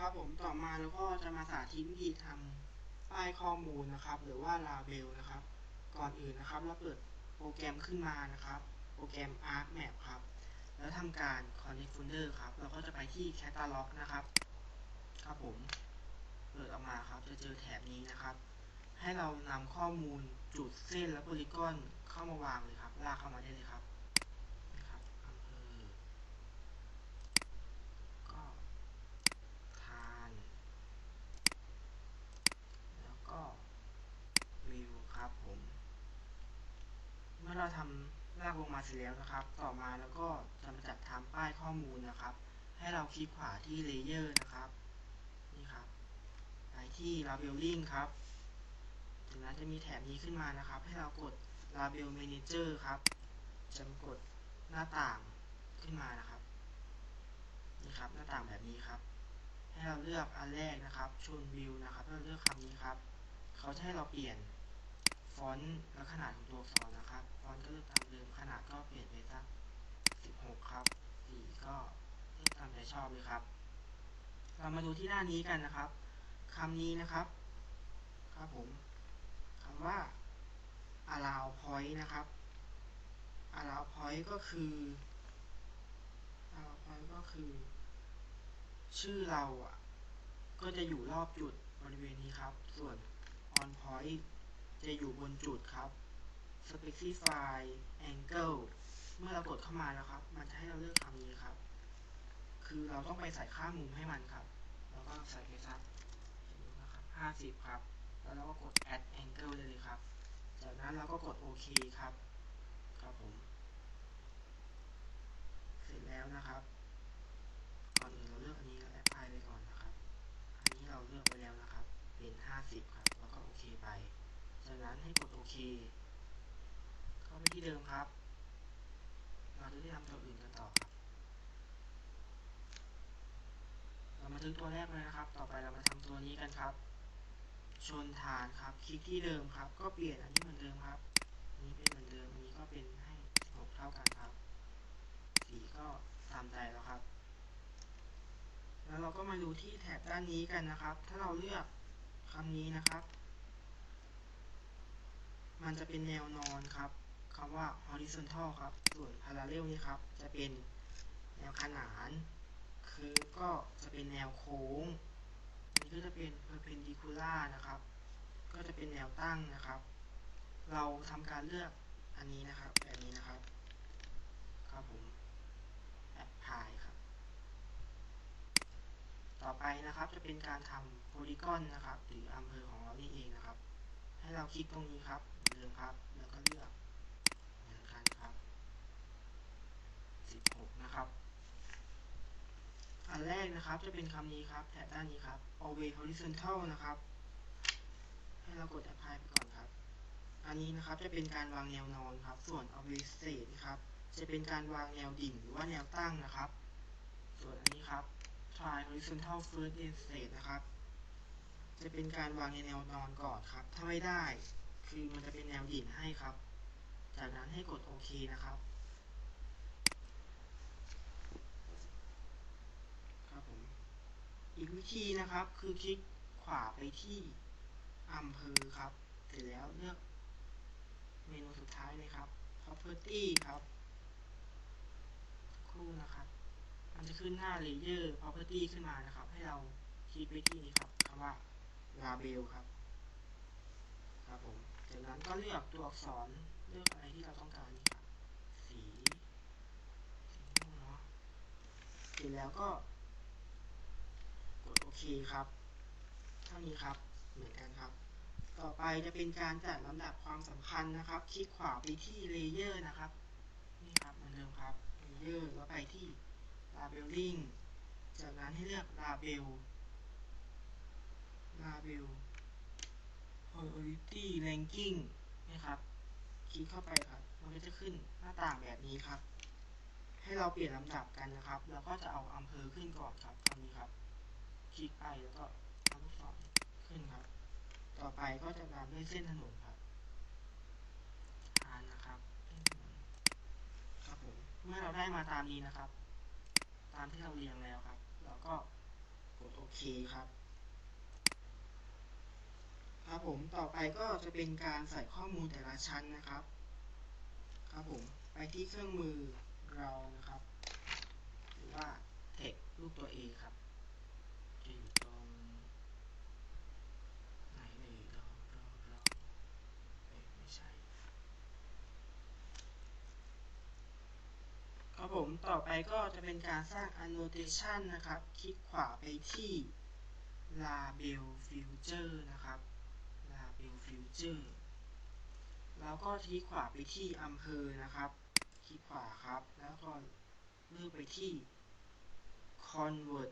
ครับผมต่อมาเราก็จะมาสาธิตวิธีทำป้ายข้อมูลนะครับ หรือว่าลาเบลนะครับ ก่อนอื่นนะครับ เราเปิดโปรแกรมขึ้นมานะครับ โปรแกรม ArcMap ครับ แล้วทำการ Connect Folder ครับ เราก็จะไปที่ Catalog นะครับ ครับผม เปิดออกมาครับ จะเจอแถบนี้นะครับ ให้เรานำข้อมูลจุดเส้นและโพลีกอนเข้ามาวางเลยครับ ลากเข้ามาได้เลยครับอำเภอ ก็ทาน แล้วก็วิวครับผม เมื่อเราทำลากลงมาเสร็จแล้วนะครับ ต่อมาแล้วก็จะมาจัดทำป้ายข้อมูลนะครับ ให้เราคลิกขวาที่เลเยอร์นะครับนี่ครับไปที่ Labeling ครับจากนั้นจะมีแถบนี้ขึ้นมานะครับ ให้เรากด Label Manager ครับ จะกดหน้าต่างขึ้นมานะครับนี่ครับหน้าต่างแบบนี้ครับ ให้เราเลือกอันแรกนะครับชนวิวนะครับเราเลือกคำนี้ครับ เขาจะให้เราเปลี่ยนฟอนต์และขนาดของตัวอักษรนะครับ ฟอนต์ก็เลือกตามเดิม ขนาดก็เปลี่ยนไปสัก16 ครับ สี ก็ตามใจชอบเลยครับ เรามาดูที่หน้านี้กันนะครับคำนี้นะครับ ครับผมคำว่า allow point นะครับ allow point ก็คือ allow point ก็คือ ชื่อเราอะ ก็จะอยู่รอบจุดบริเวณนี้ครับ ส่วน on point จะอยู่บนจุดครับ specify angle เมื่อเรากดเข้ามาแล้วครับ มันจะให้เราเลือกคำนี้ครับ คือเราต้องไปใส่ค่ามุมให้มันครับ แล้วก็ใส่ไปสักนะครับ50ครับ แล้วเราก็กด add angle เลยครับ จากนั้นเราก็กดโอเคครับ ครับผม เสร็จแล้วนะครับ ก่อนอื่นเราเลือกอันนี้แล้วแอปพลายไปก่อนนะครับ อันนี้เราเลือกไว้แล้วนะครับ เป็น50ครับ แล้วก็โอเคไป จากนั้นให้กดโอเค เข้าไปที่เดิมครับ เราจะได้ทำตัวอื่นกันต่อครับเรามาถึงตัวแรกเลยนะครับ ต่อไปเรามาทำตัวนี้กันครับ ชนฐานครับ คลิกที่เดิมครับ ก็เปลี่ยนอันนี้เหมือนเดิมครับอันนี้เป็นเหมือนเดิมอันนี้ก็เป็นให้16เท่ากันครับสีก็ตามใจแล้วครับ แล้วเราก็มาดูที่แถบด้านนี้กันนะครับ ถ้าเราเลือกคำนี้นะครับ มันจะเป็นแนวนอนครับ คำว่า horizontal ครับ ส่วน parallel นี่ครับ จะเป็นแนวขนาน คือก็จะเป็นแนวโค้งอันนี้ก็จะเป็น perpendicular นะครับ ก็จะเป็นแนวตั้งนะครับ เราทำการเลือกอันนี้นะครับ แบบนี้นะครับ ครับผม apply ครับ ต่อไปนะครับจะเป็นการทำ polygon นะครับ หรืออำเภอของเรานี่เองนะครับ ให้เราคลิกตรงนี้ครับเหมือนเดิมครับ แล้วก็เลือกเหมือนกันครับ 16 นะครับ อันแรกนะครับจะเป็นคำนี้ครับ แถบด้านนี้ครับ always horizontal นะครับ ให้เรากด apply ไปก่อนครับ อันนี้นะครับจะเป็นการวางแนวนอนครับ ส่วน always straight นะครับ จะเป็นการวางแนวดิ่งหรือว่าแนวตั้งนะครับ ส่วนอันนี้ครับ try horizontal first then straight นะครับ จะเป็นการวางในแนวนอนก่อนครับ ถ้าไม่ได้ คือมันจะเป็นแนวดิ่งให้ครับ จากนั้นให้กดโอเคนะครับผม อีกวิ ธีนะครับ คือคลิกขวาไปที่อำเภอครับ เสร็จแล้วเลือกเมนูสุดท้ายเลยครับ property ครับครู่นะครับ มันจะขึ้นหน้า layer property ขึ้นมานะครับ ให้เราคลิกไปที่นี้ครับคำว่า label ครับ ครับผม จากนั้นก็เลือกตัวอักษรเลือกอะไรที่เราต้องการนี่ครับ สีสีม่วงเนาะเสร็จแล้วก็ คครับ เท่านี้ครับ เหมือนกันครับ ต่อไปจะเป็นการจัดลำดับความสำคัญนะครับ คลิกขวาไปที่ layer นะครับ นี่ครับเหมือนเดิมครับ layer แล้วไปที่ labeling จากนั้นให้เลือก label label priority ranking นะครับ คลิกเข้าไปครับ มันก็จะขึ้นหน้าต่างแบบนี้ครับ ให้เราเปลี่ยนลำดับกันนะครับ แล้วก็จะเอาอำเภอขึ้นก่อนครับคำนี้ครับ คลิกไปแล้วก็ทำลูกศรขึ้นครับ ต่อไปก็จะตามด้วยเส้นถนนครับทานนะครับเส้นถนนครับผมเมื่อเราได้มาตามนี้นะครับ ตามที่เราเรียงแล้วครับ เราก็กดโอเคเคครับ ครับผมต่อไปก็จะเป็นการใส่ข้อมูลแต่ละชั้นนะครับ ครับผมไปที่เครื่องมือเรานะครับ หรือว่า text รูปตัว A ครับจะอยู่ตรงไหนเลยเราเราเราเอ้ยไม่ใช่ ครับผม ต่อไปก็จะเป็นการสร้าง annotation นะครับ คลิกขวาไปที่ label future นะครับ label future แล้วก็คลิกขวาไปที่อำเภอนะครับ คลิกขวาครับ แล้วก็เลือกไปที่ convert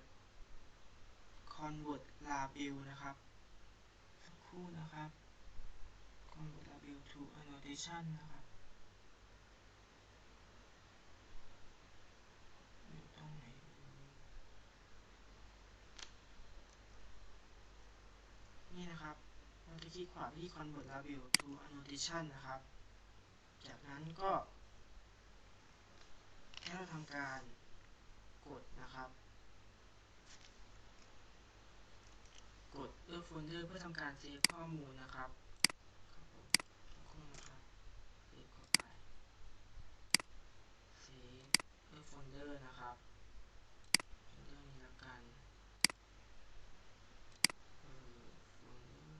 convert label นะครับคู่นะครับ convert label to annotation นะครับ อยู่ตรงไหนเอ่ยนี่นะครับ เราจะค ลิกขวาไปที่ convert label to annotation นะครับ จากนั้นก็ให้เราทำการกดนะครับ กดเลือกโฟลเดอร์เพื่อทำการเซฟข้อมูลนะครับครับผมสักครู่นะครับเซฟเข้าไปเซฟเลือกโฟลเดอร์นะครับโฟลเดอร์นี้ละกันเออโฟลเดอร์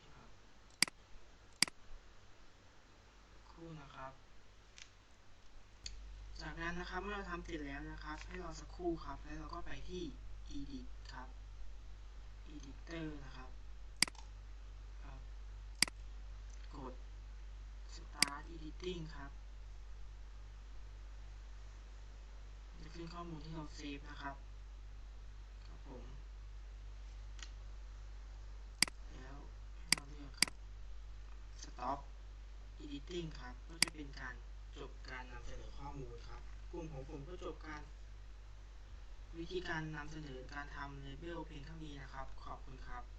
นี่ครับสักครู่ นะครับ จากนั้นนะครับเมื่อเราทำเสร็จแล้วนะครับ ให้รอสักครู่ครับ แล้วเราก็ไปที่ edit ครับ editor นะครับครับกด start editing ครับจะขึ้นข้อมูลที่เราเซฟนะครับครับผม แล้วให้เราเลือกครับ stop editing ครับ ก็จะเป็นการจบการนำเสนอข้อมูลครับ กลุ่มของผมก็จบการ วิธีการนำเสนอการทำเลเบลเพียงเท่านี้นะครับ ขอบคุณครับ